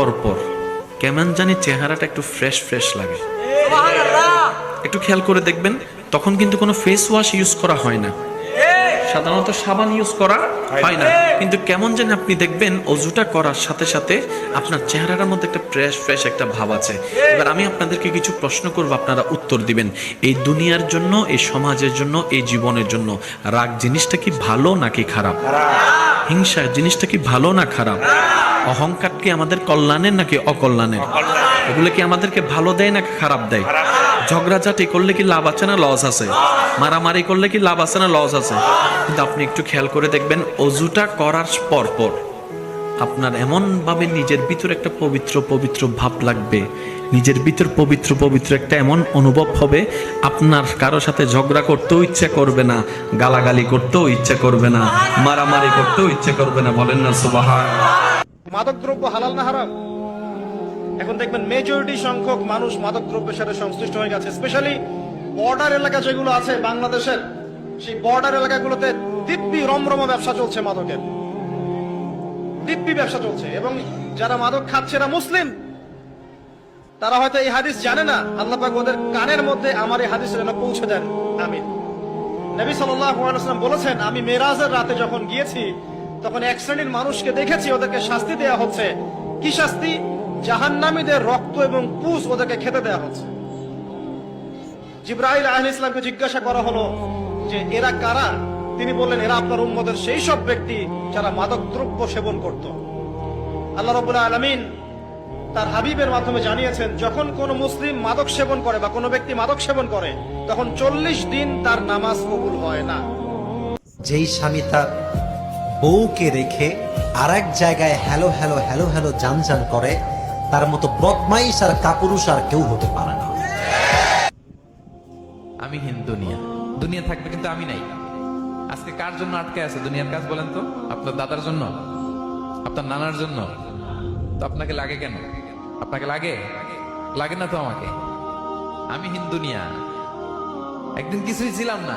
পরপর। কেমন জানি চেহারাটা একটু ফ্রেশ ফ্রেশ লাগে। একটু খেয়াল করে দেখবেন তখন কিন্তু কোনো ফেস ওয়াশ ইউজ করা হয় না। সাধারণত সাবান ইউজ করা হয় না। কিন্তু কেমন যেন আপনি দেখবেন অজুটা করার সাথে সাথে আপনার চেহারাটার মধ্যে একটা ফ্রেশ ফ্রেশ একটা ভাব আছে। এবার আমি আপনাদেরকে কিছু প্রশ্ন করব আপনারা উত্তর দিবেন। এই দুনিয়ার জন্য এই সমাজের জন্য এই জীবনের জন্য রাগ জিনিসটা কি ভালো নাকি খারাপ। হিংসা জিনিসটা কি ভালো না খারাপ? অহংকার কি আমাদের কল্যাণের নাকি অকল্যাণের? এগুলো কি আমাদেরকে ভালো দেয় নাকি খারাপ দেয়? ঝগড়াঝাটি করলে কি লাভ আছে না লস আছে? মারামারি করলে কি লাভ আছে না লস আছে? কিন্তু আপনি একটু খেয়াল করে দেখবেন, অজুটা করার পরপর পর আপনার এমন ভাবে নিজের ভিতর একটা পবিত্র পবিত্র ভাব লাগবে। নিজের ভিতর পবিত্র পবিত্র একটা এমন অনুভব হবে, আপনার কারও সাথে ঝগড়া করতেও ইচ্ছা করবে না, গালাগালি করতেও ইচ্ছা করবে না, মারামারি করতেও ইচ্ছা করবে না, বলেন না সুবাহা মাদকদ্রব্য হালাল না হারাম? এখন দেখবেন মেজরিটি সংখ্যক মানুষ মাদক দ্রব্যের সাথে সংশ্লিষ্ট হয়ে গেছে স্পেশালি বর্ডার এলাকা যেগুলো আছে বাংলাদেশের, সেই বর্ডার এলাকাগুলোতে দিব্যি রমরমা ব্যবসা চলছে মাদকের। দিব্যি ব্যবসা চলছে এবং যারা মাদক খাচ্ছে এরা মুসলিম। তারা হয়তো এই হাদিস জানে না। আল্লাহ পাক ওদের কানের মধ্যে আমার এই হাদিস যেন পৌঁছে দেন। আমিন। নবী সাল্লাম বলেছেন, আমি মেরাজের রাতে যখন গিয়েছি, তখন এক শ্রেণির মানুষকে দেখেছি, ওদেরকে শাস্তি দেয়া হচ্ছে। কি শাস্তি? জাহান্নামীদের রক্ত এবং পুষ ওদেরকে খেতে দেয়া হচ্ছে। জিব্রাইল আহ ইসলামকে জিজ্ঞাসা করা হলো যে, এরা কারা? তিনি বললেন এরা আপনার উম্মদের সেই সব ব্যক্তি যারা মাদক দ্রব্য সেবন করত। আল্লাহ রবুল্লাহ আলমিন তার হাবিবের মাধ্যমে জানিয়েছেন যখন কোন মুসলিম মাদক সেবন করে বা কোনো ব্যক্তি মাদক সেবন করে তখন চল্লিশ দিন তার নামাজ কবুল হয় না। যেই স্বামী তার বউকে রেখে আর এক জায়গায় হ্যালো হ্যালো হ্যালো হ্যালো জান জান করে তার মতো বদমাইশ আর কাপুরুষ আর কেউ হতে পারে না। আমি হীন দুনিয়া দুনিয়া থাকবে কিন্তু আমি নাই। আজকে কার জন্য আটকে আছে দুনিয়ার কাজ বলেন তো? আপনার দাদার জন্য? আপনার নানার জন্য? তো আপনাকে লাগে কেন? আপনাকে লাগে? লাগে না তো আমাকে? আমি হিন্দু নিয়া। একদিন কিছুই ছিলাম না।